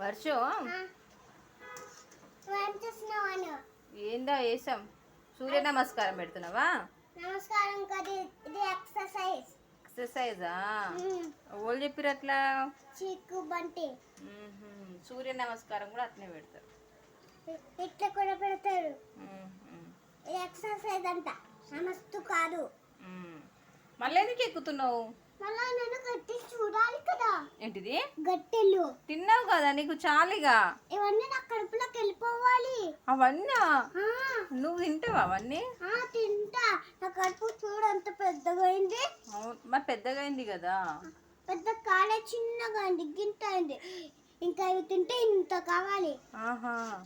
వర్షం? ఏందా వేసాం సూర్య నమస్కారం పెడుతున్నావా? నమస్కారం ఇది ఎక్సర్సైజ్. ఎక్సర్సైజా? వాళ్ళు చెప్పిరు అట్లా చీకు బంటి. సూర్య నమస్కారం కూడా అట్నే పెడతారు. ఇట్లా కూడా పెడతారు. ఎక్సర్సైజ్ అంట. నమస్తు కాదు. మళ్ళీ ఎందుకు ఎక్కుతున్నావు? చూడాలి కదా. ఏంటిది? గట్టెలు. తిన్నావు కదా నీకు చాలిగా? ఇవన్నీ నా కడుపులోకి వెళ్ళిపోవాలి. అవన్నీ? నువ్వు తింటావా అవన్నీ? ఆ, తింటా. నా కడుపు చూడు అంత పెద్దగా అయింది. మరి పెద్దగా అయింది కదా? పెద్ద కాలే చిన్నగా అయింది గింత అయింది. ఇంకా ఇవి తింటే ఇంత కావాలి. ఆహా.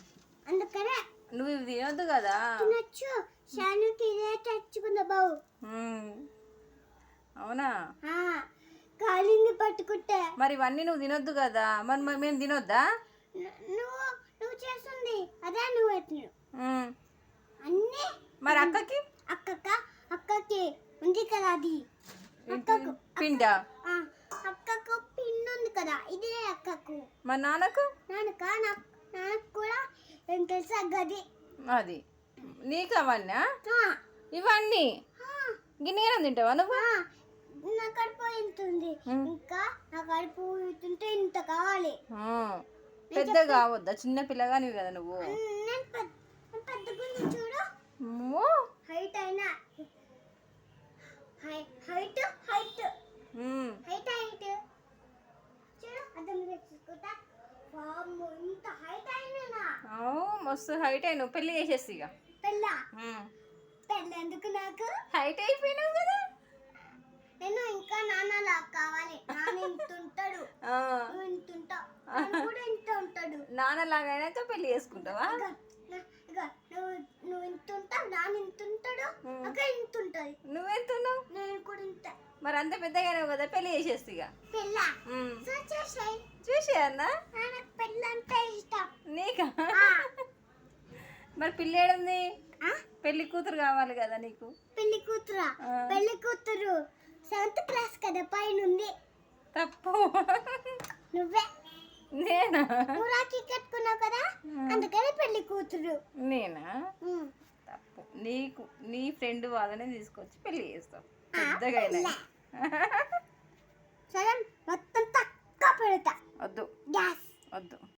అందుకనే నువ్వు ఇవి తినొద్దు కదా? తినొచ్చు. షానుకి ఇదే తెచ్చుకుందా బావు. అవునా? పట్టుకుంటే మరి ఇవన్నీ నువ్వు తినొద్దు కదా. మరి మేము తినొద్దా? నువ్వు నువ్వు చేస్తుంది. అదే నువ్వు ఎత్తును మ్మ్. అన్నీ మరి అక్కకి? అక్కక అక్కకి. ఉంది కదా అది? అక్కకు పిండా? ఆ, అక్కకు పిన్ ఉంది కదా. ఇదే అక్కకు. మా నాన్నకు? నాన్నక? నా నాన్నకు కూడా ఏం తెలుసా గది. అది. నీకు అవన్నా? ఆ, ఇవన్నీ? ఆ, గిన్నె తింటావా నువ్వు? ఆ, నా కడుపు ఇంతుంది. ఇంకా నా కడుపు తింటే ఇంత కావాలి. పెద్ద కావద్దా? చిన్న పిల్లగానివి కదా నువ్వు. నేను పెద్ద చూడు. హైట్ అయినా. Height height. హైట్ హైట్ చూడు ఇంత హైట్ అయినా మస్తు హైట్ అయినావు. పెళ్ళి చేసేసి ఇక. పెళ్ళ. పెళ్ళ ఎందుకు నాకు? హైట్ అయిపోయినావు కదా? ఉంటాడు నాన్నలాగా అయినాక పెళ్ళి చేసుకుంటావా? నువ్వు నువ్వు ఇంత ఉంటావు నాన్న ఇంత ఉంటాడు ఉమ్. అక్క ఇంత ఉంటది. నువ్వెంతున్నావు? నేను కూడా ఇంత. మరి అంత పెద్దగానే కదా పెళ్ళి చేసేసి ఇక. చూసి అన్న. నాకు? మరి పిల్లేడుంది ఆ? పెళ్ళి కూతురు కావాలి కదా నీకు. పెళ్ళి కూతురా. పెళ్ళి కూతురు సెవెంత్ క్లాస్ కదా పైన ఉంది తప్పు. నువ్వే. నేనా నువ్వు రాఖీ కట్టుకున్నావు కదా అందుకని పెళ్ళి కూతురు నేనా ఉమ్. తప్పు నీకు నీ ఫ్రెండ్ వాళ్ళనే తీసుకొచ్చి పెళ్ళి చేస్తావు పెద్దగా